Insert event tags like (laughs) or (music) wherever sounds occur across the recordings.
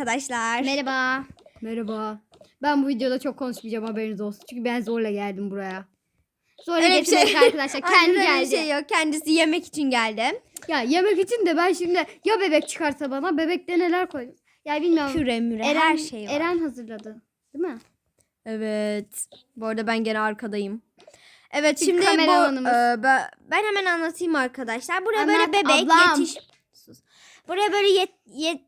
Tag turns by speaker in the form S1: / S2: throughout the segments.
S1: arkadaşlar.
S2: Merhaba. Merhaba. Ben bu videoda çok konuşmayacağım haberiniz olsun. Çünkü ben zorla geldim buraya. Zorla
S1: Öyle bir şey-
S2: getirmedik arkadaşlar. (laughs)
S1: Aynen
S2: Kendi
S1: bir
S2: geldi.
S1: şey yok. Kendisi yemek için geldi.
S2: Ya yemek için de ben şimdi ya bebek çıkarsa bana bebekte neler koydum. Ya bilmiyorum.
S1: Püre müre
S2: Eren,
S1: her şey var.
S2: Eren hazırladı. Değil mi?
S1: Evet. Bu arada ben gene arkadayım. Evet
S2: Bir
S1: şimdi bu e, ben, ben hemen anlatayım arkadaşlar. Buraya böyle
S2: Anlat
S1: bebek
S2: ablam.
S1: yetiş. Sus. Buraya böyle yet, yet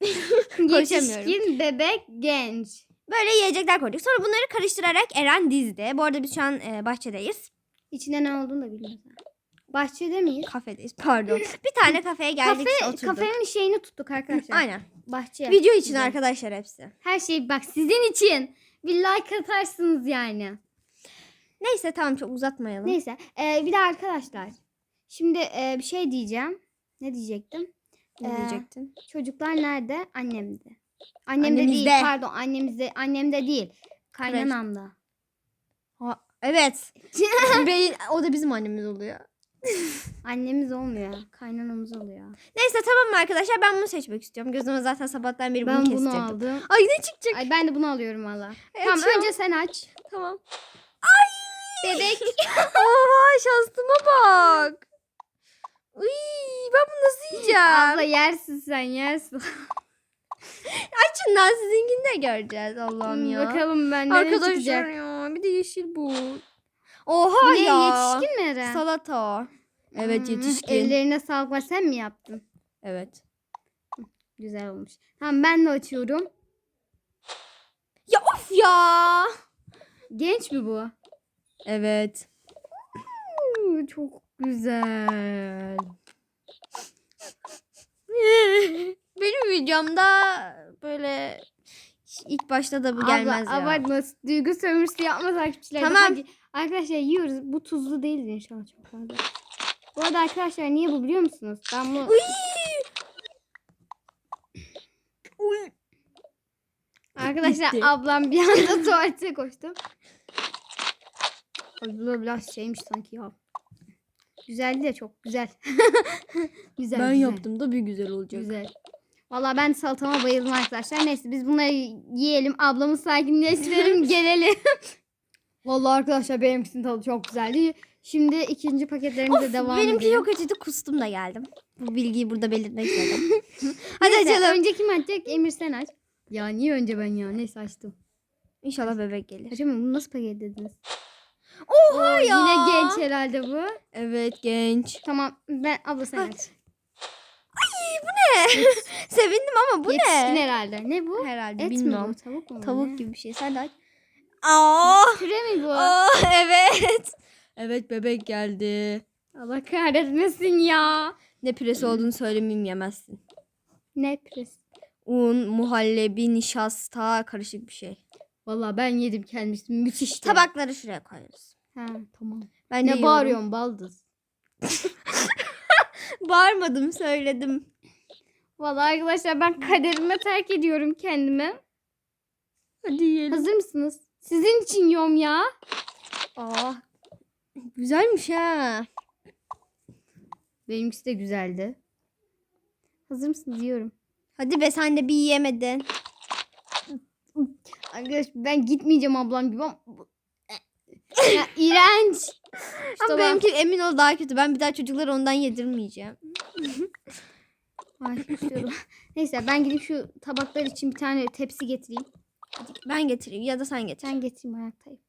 S1: (laughs) Konuşamıyorum.
S2: Yetişkin, bebek, genç.
S1: böyle yiyecekler koyduk. Sonra bunları karıştırarak Eren dizdi. Bu arada biz şu an e, bahçedeyiz.
S2: İçinde ne olduğunu da bilmiyorum. Bahçede miyiz?
S1: Kafedeyiz. Pardon. (laughs) Bir tane kafeye geldik
S2: Kafe,
S1: oturduk.
S2: kafenin şeyini tuttuk arkadaşlar.
S1: Aynen.
S2: Bahçe.
S1: Video için
S2: Güzel.
S1: arkadaşlar hepsi.
S2: Her şey bak sizin için. Bir like atarsınız yani.
S1: Neyse tamam çok uzatmayalım.
S2: Neyse. e, bir de arkadaşlar. Şimdi e, bir şey diyeceğim. Ne diyecektim?
S1: Ne
S2: Ee,
S1: diyecektin?
S2: Çocuklar nerede? Annemde. Annemde değil.
S1: Annemizde.
S2: Pardon annemizde. Annemde değil. Kaynanamda.
S1: Ha, evet. (laughs) Beyin, o da bizim annemiz oluyor. (laughs)
S2: Annemiz olmuyor. Kaynanamız oluyor.
S1: Neyse tamam mı arkadaşlar ben bunu seçmek istiyorum. Gözüme zaten sabahtan beri
S2: Ben
S1: bunu
S2: bunu
S1: kestirdim.
S2: aldım.
S1: Ay ne çıkacak?
S2: Ay ben de bunu alıyorum valla.
S1: Evet,
S2: Tamam önce sen aç.
S1: Tamam.
S2: Bebek. (laughs)
S1: Oha şansıma bak. Uy, ben bunu nasıl yiyeceğim?
S2: Abla yersin sen yersin. (laughs)
S1: Açın lan sizinkini de göreceğiz Allah'ım ya.
S2: Bakalım ben ne
S1: Arkadaşlar
S2: çıkacak.
S1: ya bir de yeşil bu. Oha
S2: ne
S1: ya.
S2: yetişkin mi Eren?
S1: Salata. Evet
S2: Hmm,
S1: yetişkin.
S2: Ellerine sağlık var. Sen mi yaptın?
S1: Evet.
S2: Güzel olmuş. Tamam ben de açıyorum.
S1: Ya of ya.
S2: Genç mi bu?
S1: Evet.
S2: Çok güzel.
S1: Benim videomda böyle ilk başta da bu gelmez
S2: Abla
S1: ya.
S2: abartma. Duygu sömürüsü yapma takipçiler.
S1: Tamam.
S2: Hadi. Arkadaşlar yiyoruz. Bu tuzlu değildir inşallah çok fazla. Bu arada arkadaşlar niye bu biliyor musunuz? Ben bunu...
S1: Uy! Uy!
S2: Arkadaşlar
S1: Gitti.
S2: ablam bir anda tuvalete koştu. Da biraz şeymiş sanki ya. Güzeldi de çok güzel. (laughs) güzel
S1: Ben
S2: güzel.
S1: yaptım da bir güzel olacak.
S2: Güzel. Valla ben salatama bayıldım arkadaşlar. Neyse biz bunları yiyelim. Ablamı sakinleştirelim (laughs) gelelim. Valla arkadaşlar benimkisinin tadı çok güzeldi. Şimdi ikinci paketlerimize
S1: Of,
S2: devam
S1: benimki
S2: edelim.
S1: çok acıdı kustum da geldim. Bu bilgiyi burada belirtmek (laughs) istedim. Hadi
S2: Neyse,
S1: açalım.
S2: Önce kim açacak? Emir sen aç. Ya niye önce ben ya? Neyse açtım.
S1: İnşallah bebek gelir.
S2: Açamıyorum. Bunu nasıl paketlediniz?
S1: Oha
S2: Oo,
S1: ya.
S2: Yine genç herhalde bu.
S1: Evet genç.
S2: Tamam ben abla sen
S1: Ay,
S2: aç. (laughs)
S1: Sevindim ama bu
S2: Yetişkin
S1: ne?
S2: herhalde. Ne bu?
S1: Herhalde
S2: Et mi
S1: bilmiyorum.
S2: bu? Tavuk mu? bu?
S1: Tavuk
S2: Ne?
S1: gibi bir şey. Sen de aç. Aa,
S2: Püre mi bu?
S1: aa, (laughs) evet. Evet bebek geldi.
S2: Allah kahretmesin ya.
S1: Ne püresi olduğunu söylemeyeyim yemezsin.
S2: Ne püresi?
S1: Un, muhallebi, nişasta karışık bir şey.
S2: Valla ben yedim kendisi. Müthişti.
S1: Tabakları şuraya koyarız.
S2: Ha tamam.
S1: Ben
S2: Ne
S1: yiyorum.
S2: bağırıyorsun baldız? (laughs)
S1: Bağırmadım söyledim.
S2: Valla arkadaşlar ben kaderime terk ediyorum kendimi.
S1: Hadi yiyelim.
S2: Hazır mısınız? Sizin için yiyorum ya.
S1: Aa, güzelmiş ha.
S2: Benimkisi de güzeldi. Hazır mısınız? Yiyorum.
S1: Hadi be sen de bir yiyemedin.
S2: Arkadaş ben gitmeyeceğim ablam gibi ama... ya, iğrenç. (laughs) Şu
S1: Ama benimki emin ol daha kötü. Ben bir daha çocuklara ondan yedirmeyeceğim. (laughs)
S2: Ay. Neyse ben gidip şu tabaklar için bir tane tepsi getireyim.
S1: Ben getireyim ya da sen getir.
S2: Sen getireyim ayaktayım.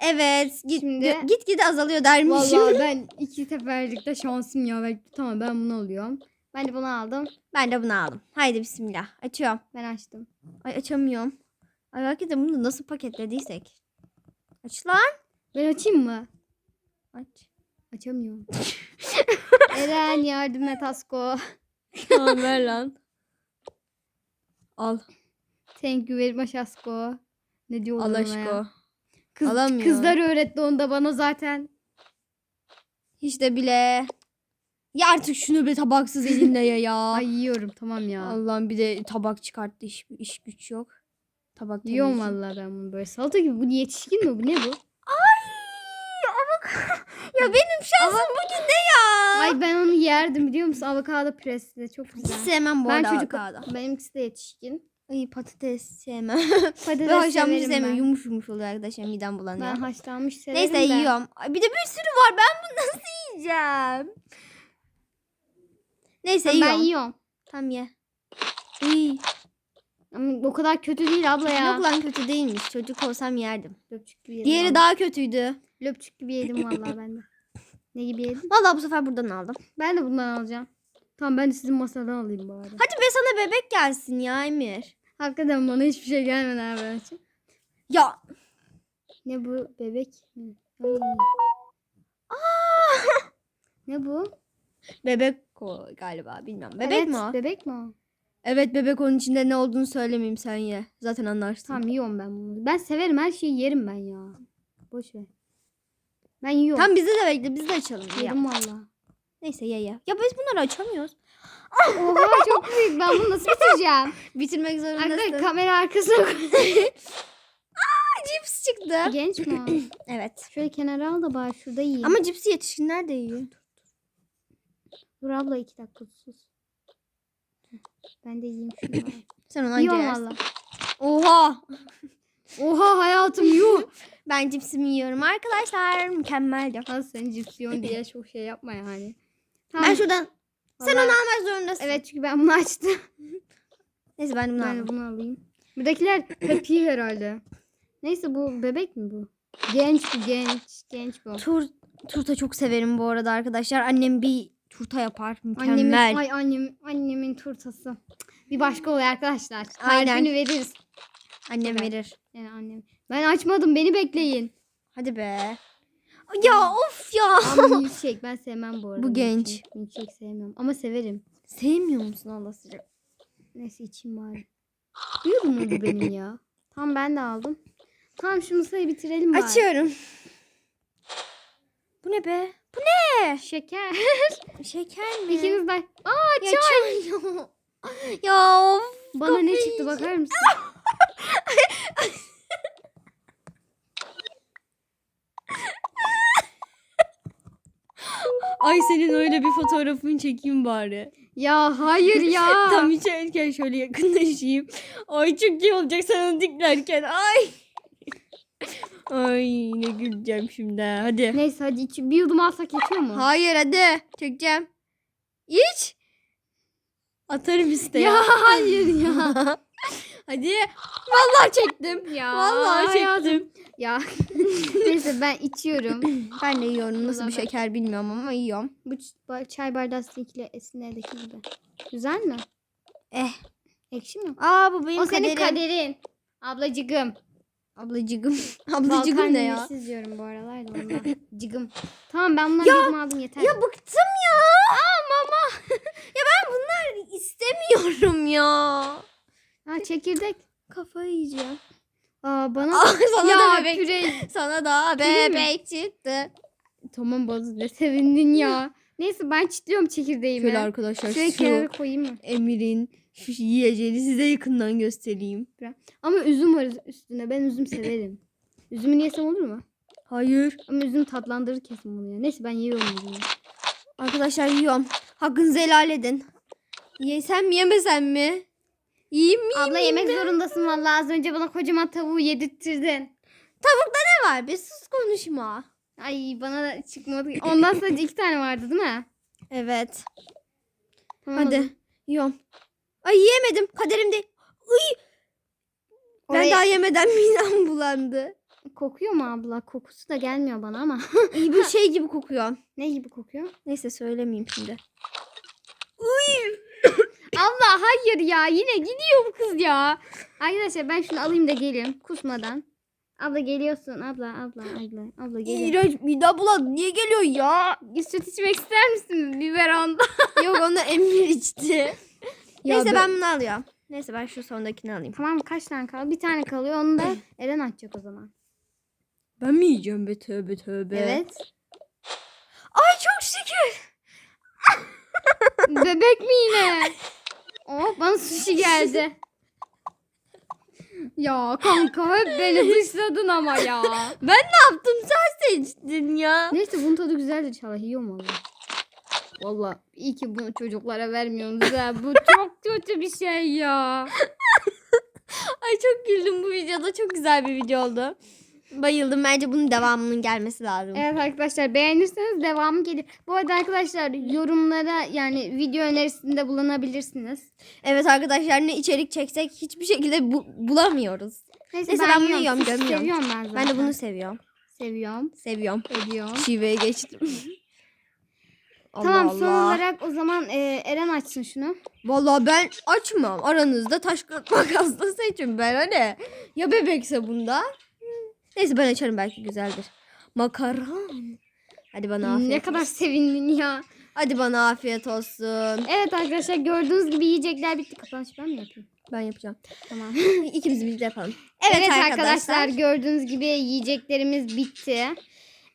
S1: Evet. Git,
S2: Şimdi-
S1: git gide azalıyor dermişim.
S2: Vallahi (laughs) ben iki seferlikte şansım ya. Ben, tamam ben bunu alıyorum. Ben de bunu aldım.
S1: Ben de bunu aldım. Haydi bismillah. Açıyorum.
S2: Ben açtım.
S1: Ay açamıyorum. Ay de bunu nasıl paketlediysek. Aç lan.
S2: Ben açayım mı?
S1: Aç.
S2: Açamıyorum. (laughs) Eren yardım et Asko.
S1: Tamam ver lan. Al.
S2: Thank you very much Asko. Ne diyorlar
S1: Al
S2: ona
S1: aşko.
S2: ya? Kız,
S1: Alamıyor.
S2: kızlar öğretti onu da bana zaten.
S1: Hiç de bile. Ya artık şunu bir tabaksız elinle ya ya. (laughs)
S2: Ay yiyorum tamam ya.
S1: Allah'ım bir de tabak çıkarttı. İş, iş güç yok. Tabak
S2: Yiyorum vallahi ben bunu böyle. Salata gibi bu yetişkin mi bu? Ne bu?
S1: Ay ama (laughs) Ya benim şansım bugün ne ya?
S2: Ay ben onu yerdim biliyor musun? Avokado presli çok
S1: Hiç
S2: güzel.
S1: sevmem bu
S2: Ben
S1: arada
S2: çocuk
S1: avokado.
S2: benimkisi de yetişkin.
S1: Ay patates sevmem. (laughs)
S2: Patates
S1: Ve haşlanmış
S2: severim
S1: sevmem.
S2: ben.
S1: Yumuş yumuş oluyor arkadaşlar midem bulanıyor.
S2: Ben haşlanmış severim
S1: Neyse
S2: de.
S1: yiyorum. Ay, Bir de bir sürü var. Ben bunu nasıl yiyeceğim? Neyse
S2: Tamam, ben
S1: yiyorum. Tamam ye. İyi.
S2: Ama o kadar kötü değil abla ya.
S1: Yok lan kötü değilmiş. Çocuk olsam yerdim.
S2: Löpçük gibi yedim.
S1: Diğeri
S2: vallahi.
S1: daha kötüydü.
S2: Löpçük gibi yedim vallahi ben de. (laughs) Ne gibi yedim?
S1: Vallahi bu sefer buradan aldım.
S2: Ben de bundan alacağım. Tamam ben de sizin masadan alayım bari.
S1: Hadi be sana bebek gelsin ya Emir.
S2: Hakikaten bana hiçbir şey gelmedi abi. için.
S1: Ya.
S2: Ne bu bebek? Ay. ne bu?
S1: Bebek o galiba bilmiyorum. Bebek
S2: Evet,
S1: mi o?
S2: Bebek mi o?
S1: evet bebek onun içinde ne olduğunu söylemeyeyim sen ye. Zaten anlarsın.
S2: Tamam yiyorum ben bunu. Ben severim her şeyi yerim ben ya. Boş ver. Ben yiyorum.
S1: Tam bizi de bekle biz de açalım. Ya.
S2: Yedim valla.
S1: Neyse ye ye. Ya biz bunları açamıyoruz.
S2: Oha çok büyük. Ben bunu nasıl bitireceğim? (laughs)
S1: Bitirmek zorundasın.
S2: Arkadaşlar kamera arkasına koy. (laughs)
S1: cips çıktı.
S2: Genç mi? (clears throat)
S1: Evet.
S2: Şöyle kenara al da bari şurada yiyeyim.
S1: Ama cipsi yetişkinler de yiyor.
S2: Dur abla iki dakika sus. Ben de yiyeyim şunu. (clears throat)
S1: Sen onu anca
S2: Yiyorum
S1: yersin.
S2: valla.
S1: Oha.
S2: Oha hayatım yuh. (laughs)
S1: Ben cipsimi yiyorum arkadaşlar. Mükemmel de.
S2: Al sen cips yiyorsun diye çok şey yapma yani.
S1: Ben şuradan. Sen
S2: Vallahi-
S1: onu almak zorundasın.
S2: Evet çünkü ben bunu açtım. (laughs)
S1: Neyse ben bunu
S2: Ben
S1: aldım.
S2: de bunu alayım. Buradakiler hep iyi herhalde. Neyse bu bebek mi bu? Genç bu genç. Genç bu.
S1: Tur, turta çok severim bu arada arkadaşlar. Annem bir turta yapar. Mükemmel.
S2: Annemin, ay annem, annemin turtası. Bir başka oluyor arkadaşlar.
S1: Aynen.
S2: Tarifini veririz.
S1: Annem
S2: Evet.
S1: verir.
S2: Yani annem. Ben açmadım beni bekleyin.
S1: Hadi be. Ya of ya.
S2: Ama (laughs) milkshake ben sevmem bu arada.
S1: Bu genç.
S2: Milkshake, milkshake sevmiyorum ama severim.
S1: Sevmiyor musun Allah sıcak?
S2: Neyse içeyim bari. Büyük mu bu benim ya? Tamam ben de aldım. Tamam şu masayı bitirelim bari.
S1: Açıyorum. Bu ne be? Bu ne?
S2: Şeker.
S1: Şeker mi?
S2: İkiniz de. Aa
S1: ya
S2: çay.
S1: çay. (laughs) ya of.
S2: Bana ne çıktı bakar mısın? (laughs)
S1: Ay senin öyle bir fotoğrafını çekeyim bari.
S2: ya hayır ya. (laughs)
S1: Tam içerken şöyle yakınlaşayım. Ay çok iyi olacak onu diklerken. Ay. Ay ne güleceğim şimdi. ha. Hadi.
S2: Neyse hadi iç. Bir yudum alsak yetiyor mu?
S1: Hayır hadi. Çekeceğim. İç. Atarım işte
S2: Ya hayır ya. (laughs)
S1: hadi. Vallahi çektim.
S2: ya
S1: Vallahi
S2: hayatım.
S1: çektim.
S2: Ya. (laughs) Neyse ben içiyorum.
S1: Ben de yiyorum. Nasıl bir şeker bilmiyorum ama yiyorum.
S2: Bu ç- ba- çay bardağı sizinkiyle esinlerdeki gibi. Güzel mi?
S1: Eh.
S2: Ekşi mi?
S1: Aa bu benim
S2: o senin
S1: kaderim.
S2: kaderin. Ablacıgım.
S1: Ablacıgım. (laughs) Ablacıgım ne ya?
S2: Balkan diyorum bu aralar da ondan. (laughs) Cıgım. Tamam ben bunları yudum aldım yeter.
S1: Ya bıktım ya. Aa mama. (laughs) ya ben bunlar istemiyorum ya.
S2: Ha çekirdek.
S1: Kafayı yiyeceğim.
S2: Aa bana
S1: Aa, sana
S2: ya
S1: da bebek.
S2: püre.
S1: Sana da bebek çıktı.
S2: Tamam bazı ne sevindin ya. Neyse ben çitliyorum çekirdeğimi.
S1: Şöyle arkadaşlar
S2: Şöyle
S1: şu
S2: kenara koyayım mı?
S1: Emir'in şu yiyeceğini size yakından göstereyim.
S2: Ama üzüm var üstüne. Ben üzüm severim. Üzümünü yesem olur mu?
S1: Hayır.
S2: Ama üzüm tatlandırır kesin bunu ya. Neyse ben yiyorum üzümü.
S1: Arkadaşlar yiyorum. Hakkınızı helal edin. Yesem mi yemesem mi? Yiyeyim mi?
S2: Abla yemek zorundasın vallahi az önce bana kocaman tavuğu yedirttirdin.
S1: Tavukta ne var be? Sus konuşma.
S2: Ay bana da çıkmadı. Ondan sonra iki tane vardı değil mi?
S1: Evet.
S2: Tamam,
S1: Hadi. Yiyorum. Ay yiyemedim. Kaderim değil. Uy. Ben
S2: Oraya-
S1: daha yemeden (laughs) midem bulandı.
S2: Kokuyor mu abla? Kokusu da gelmiyor bana ama. (laughs)
S1: İyi bir (laughs) şey gibi kokuyor.
S2: ne gibi kokuyor?
S1: Neyse söylemeyeyim şimdi. (coughs)
S2: Allah hayır ya yine gidiyor bu kız ya. Arkadaşlar ben şunu alayım da geleyim kusmadan. Abla geliyorsun abla abla abla abla geliyor.
S1: İğrenç midem bulandı. Niye geliyor ya?
S2: Süt içmek ister misin biberonda?
S1: Yok onu Emir içti.
S2: Ya
S1: Neyse
S2: ben-
S1: ben bunu alıyorum. Neyse ben şu sondakini alayım.
S2: Tamam kaç tane kaldı? Bir tane kalıyor onu da Eren açacak o zaman.
S1: Ben mi yiyeceğim be tövbe tövbe.
S2: Evet.
S1: Ay çok şükür. (laughs)
S2: Bebek mi yine? Oh bana sushi geldi. Ya kanka hep beni (laughs) dışladın ama ya.
S1: Ben ne yaptım sen seçtin ya.
S2: Neyse bunun tadı güzeldir inşallah yiyorum valla. Valla iyi ki bunu çocuklara vermiyorsunuz ha. Bu çok (laughs) kötü bir şey ya.
S1: Ay çok güldüm bu videoda. Çok güzel bir video oldu. Bayıldım. Bence bunun devamının gelmesi lazım.
S2: Evet arkadaşlar beğenirseniz devamı gelir. Bu arada arkadaşlar yorumlara yani video önerisinde bulunabilirsiniz.
S1: Evet arkadaşlar ne içerik çeksek hiçbir şekilde bu- bulamıyoruz.
S2: Neyse,
S1: Neyse, ben bunu
S2: yiyorum.
S1: gömüyorum.
S2: Seviyorum ben zaten.
S1: Ben de bunu seviyorum.
S2: seviyorum.
S1: Seviyorum.
S2: Ediyorum.
S1: Şiveye geçtim. (laughs) Allah
S2: tamam son
S1: Allah.
S2: olarak o zaman e, Eren açsın şunu.
S1: Vallahi ben açmam. Aranızda taş kağıt makasla seçin ben hani. Ya bebekse bunda. Neyse ben açarım belki güzeldir. Makaron. Hadi bana afiyet
S2: ne kadar
S1: olsun.
S2: sevindin ya.
S1: Hadi bana afiyet olsun.
S2: Evet arkadaşlar gördüğünüz gibi yiyecekler bitti. Kapanış ben mi yapayım?
S1: Ben yapacağım.
S2: Tamam. (laughs)
S1: İkimiz birlikte yapalım.
S2: Evet, arkadaşlar. gördüğünüz gibi yiyeceklerimiz bitti.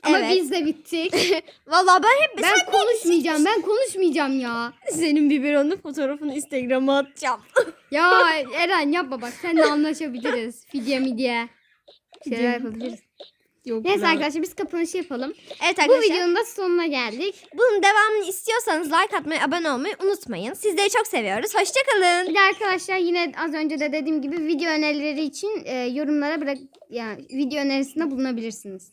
S2: Ama
S1: Evet.
S2: biz de bittik. (laughs)
S1: Vallahi ben hep
S2: ben konuşmayacağım. Ben konuşmayacağım ya.
S1: senin biberonun fotoğrafını Instagram'a atacağım. (laughs)
S2: Ya Eren yapma bak. Seninle anlaşabiliriz. Fidye midye. Şeyler yapabiliriz.
S1: Yok
S2: Neyse
S1: lan.
S2: arkadaşlar biz kapanışı yapalım.
S1: Evet
S2: Bu
S1: arkadaşlar.
S2: videonun da sonuna geldik.
S1: Bunun devamını istiyorsanız like atmayı, abone olmayı unutmayın. Sizleri çok seviyoruz. Hoşçakalın.
S2: Bir de arkadaşlar yine az önce de dediğim gibi video önerileri için e, yorumlara bırak yani video önerisinde bulunabilirsiniz.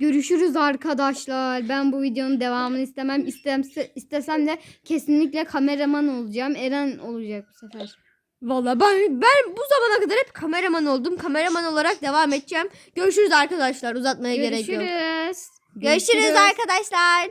S2: Görüşürüz arkadaşlar. Ben bu videonun devamını istemem. İstemse, istesem de kesinlikle kameraman olacağım. Eren olacak bu sefer.
S1: Vallahi ben ben bu zamana kadar hep kameraman oldum. Kameraman olarak devam edeceğim. Görüşürüz arkadaşlar. Uzatmaya gerek yok.
S2: Görüşürüz.
S1: Görüşürüz arkadaşlar.